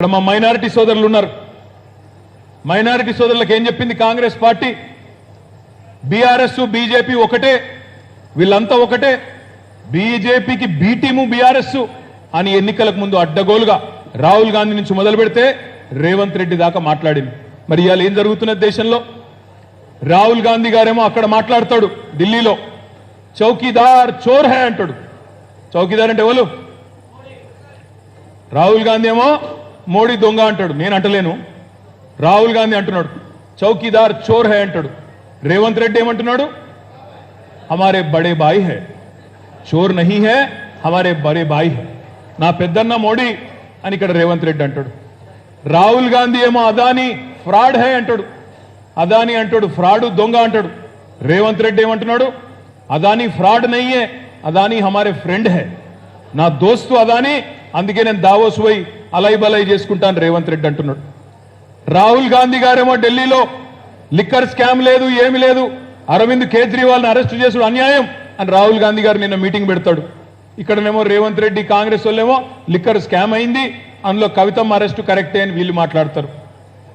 ఇక్కడ మా మైనారిటీ సోదరులు ఉన్నారు. మైనారిటీ సోదరులకు ఏం చెప్పింది కాంగ్రెస్ పార్టీ? బీఆర్ఎస్ బీజేపీ ఒకటే వీళ్ళంతా ఒకటే. బీజేపీకి బీటీము బీఆర్ఎస్ అని ఎన్నికలకు ముందు అడ్డగోలుగా రాహుల్ గాంధీ నుంచి మొదలు పెడితే రేవంత్ రెడ్డి దాకా మాట్లాడింది. మరి ఇవాళ ఏం జరుగుతున్నది దేశంలో? రాహుల్ గాంధీ గారేమో అక్కడ మాట్లాడతాడు ఢిల్లీలో. చౌకీదార్ చోర్ హే అంటాడు. చౌకీదార్ అంటే ఎవరు? రాహుల్ గాంధీ ఏమో మోడీ దొంగ అంటాడు నేను అంటలేను. రాహుల్ గాంధీ అంటున్నాడు చౌకీదార్ చోర్ హై అంటాడు. రేవంత్ రెడ్డి ఏమంటున్నాడు? హమారే బడే బాయి హై చోర్ నహీ హై హమారే బడే బాయి హై. నా పెద్దన్న మోడీ అని ఇక్కడ రేవంత్ రెడ్డి అంటాడు. రాహుల్ గాంధీ ఏమో అదాని ఫ్రాడ్ హై అంటాడు. అదాని అంటాడు ఫ్రాడ్ దొంగ అంటాడు. రేవంత్ రెడ్డి ఏమంటున్నాడు? అదాని ఫ్రాడ్ నయ్యే అదాని హమారే ఫ్రెండ్ హై. నా దోస్తు అదాని అందుకే నేను దావోస్ పోయి అలై బలై చేసుకుంటాను రేవంత్ రెడ్డి అంటున్నాడు. రాహుల్ గాంధీ గారేమో ఢిల్లీలో లిక్కర్ స్కామ్ లేదు ఏమి లేదు అరవింద్ కేజ్రీవాల్ని అరెస్ట్ చేసుడు అన్యాయం అని రాహుల్ గాంధీ గారు నిన్న మీటింగ్ పెడతాడు. ఇక్కడనేమో రేవంత్ రెడ్డి కాంగ్రెస్ వాళ్ళేమో లిక్కర్ స్కామ్ అయింది అందులో కవితమ్మ అరెస్టు కరెక్టే అని వీళ్ళు మాట్లాడతారు.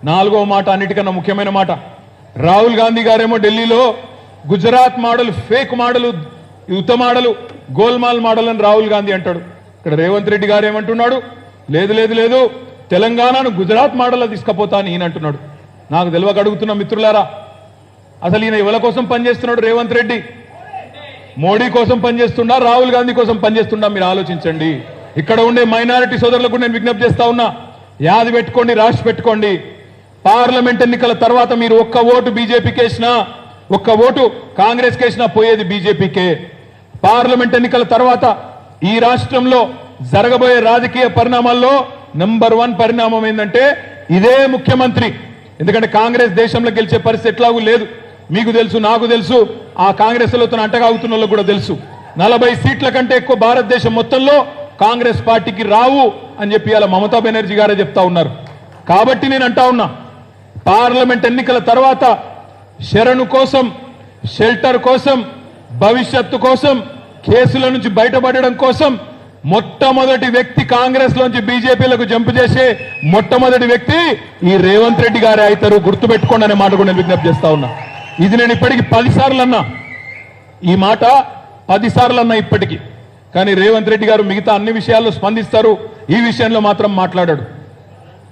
నాలుగో మాట అన్నిటికన్నా ముఖ్యమైన మాట. రాహుల్ గాంధీ గారేమో ఢిల్లీలో గుజరాత్ మోడల్ ఫేక్ మోడల్ యుత మోడల్ గోల్మాల్ మోడల్ అని రాహుల్ గాంధీ అంటాడు. ఇక్కడ రేవంత్ రెడ్డి గారు ఏమంటున్నాడు? లేదు లేదు లేదు. తెలంగాణను గుజరాత్ మోడల్లో తీసుకపోతా అని ఈయన అంటున్నాడు. నాకు తెలియక అడుగుతున్న మిత్రులారా అసలు ఈయన ఎవరి కోసం పనిచేస్తున్నాడు? రేవంత్ రెడ్డి. మోడీ కోసం పనిచేస్తుండా రాహుల్ గాంధీ కోసం పనిచేస్తుండా మీరు ఆలోచించండి. ఇక్కడ ఉండే మైనారిటీ సోదరులకు నేను విజ్ఞప్తి చేస్తా ఉన్నా యాది పెట్టుకోండి రాసి పెట్టుకోండి. పార్లమెంట్ ఎన్నికల తర్వాత మీరు ఒక్క ఓటు బీజేపీకి వేసినా ఒక్క ఓటు కాంగ్రెస్ వేసినా పోయేది బీజేపీకే. పార్లమెంట్ ఎన్నికల తర్వాత ఈ రాష్ట్రంలో జరగబోయే రాజకీయ పరిణామాల్లో నంబర్ వన్ పరిణామం ఏంటంటే ఇదే ముఖ్యమంత్రి. ఎందుకంటే కాంగ్రెస్ దేశంలో గెలిచే పరిస్థితి ఎట్లాగూ లేదు. మీకు తెలుసు నాకు తెలుసు ఆ కాంగ్రెస్ తన అంటగాగుతున్న వాళ్ళకు కూడా తెలుసు. నలభై సీట్ల కంటే ఎక్కువ భారతదేశం మొత్తంలో కాంగ్రెస్ పార్టీకి రావు అని చెప్పి అలా మమతా బెనర్జీ గారే చెప్తా ఉన్నారు. కాబట్టి నేను అంటా ఉన్నా పార్లమెంట్ ఎన్నికల తర్వాత శరణు కోసం షెల్టర్ కోసం భవిష్యత్తు కోసం కేసుల నుంచి బయటపడడం కోసం మొట్టమొదటి వ్యక్తి కాంగ్రెస్ లోంచి బీజేపీలకు జంపు చేసే మొట్టమొదటి వ్యక్తి ఈ రేవంత్ రెడ్డి గారే అవుతారు. గుర్తుపెట్టుకోండి అనే మాట కూడా నేను విజ్ఞప్తి చేస్తా ఉన్నా. ఇది నేను ఇప్పటికి పదిసార్లు అన్నా ఈ మాట పదిసార్లు అన్నా ఇప్పటికి. కానీ రేవంత్ రెడ్డి గారు మిగతా అన్ని విషయాల్లో స్పందిస్తారు. ఈ విషయంలో మాత్రం మాట్లాడాడు.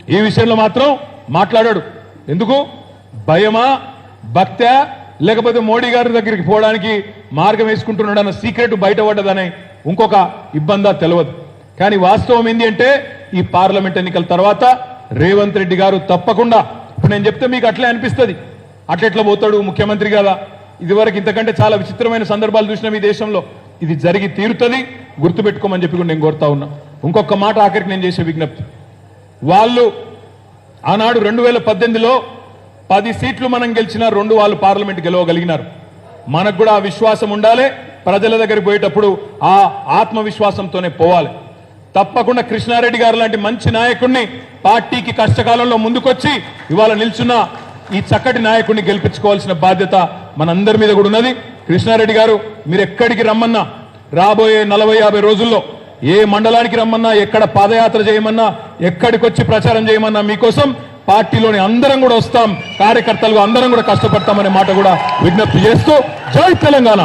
ఈ విషయంలో మాత్రం మాట్లాడాడు. ఎందుకు? భయమా? భక్త్యా లేకపోతే మోడీ గారి దగ్గరికి పోవడానికి మార్గం వేసుకుంటున్నాడు అన్న సీక్రెట్ బయటపడ్డదని ఇంకొక ఇబ్బందా తెలియదు కానీ వాస్తవం ఏంటి అంటే ఈ పార్లమెంట్ ఎన్నికల తర్వాత రేవంత్ రెడ్డి గారు తప్పకుండా ఇప్పుడు నేను చెప్తే మీకు అట్లే అనిపిస్తుంది. అట్లెట్లా పోతాడు ముఖ్యమంత్రి కదా ఇదివరకు ఇంతకంటే చాలా విచిత్రమైన సందర్భాలు చూసినాం ఈ దేశంలో. ఇది జరిగి తీరుతుంది గుర్తుపెట్టుకోమని చెప్పి కూడా నేను కోరుతా ఉన్నా. ఇంకొక మాట ఆఖరికి నేను చేసే విజ్ఞప్తి. వాళ్ళు ఆనాడు రెండు వేల పద్దెనిమిదిలో పది సీట్లు మనం గెలిచినా రెండు వాళ్ళు పార్లమెంట్ గెలవగలిగినారు. మనకు కూడా ఆ విశ్వాసం ఉండాలి ప్రజల దగ్గరికి పోయేటప్పుడు ఆ ఆత్మవిశ్వాసంతోనే పోవాలి. తప్పకుండా కృష్ణారెడ్డి గారు లాంటి మంచి నాయకుడిని పార్టీకి కష్టకాలంలో ముందుకొచ్చి ఇవాళ నిల్చున్న ఈ చక్కటి నాయకుడిని గెలిపించుకోవాల్సిన బాధ్యత మనందరి మీద కూడా ఉన్నది. కృష్ణారెడ్డి గారు మీరు ఎక్కడికి రమ్మన్నా రాబోయే నలభై యాభై రోజుల్లో ఏ మండలానికి రమ్మన్నా ఎక్కడ పాదయాత్ర చేయమన్నా ఎక్కడికి వచ్చి ప్రచారం చేయమన్నా మీకోసం పార్టీలోని అందరం కూడా వస్తాం. కార్యకర్తలుగా అందరం కూడా కష్టపడతామనే మాట కూడా విజ్ఞప్తి చేస్తూ జై తెలంగాణ.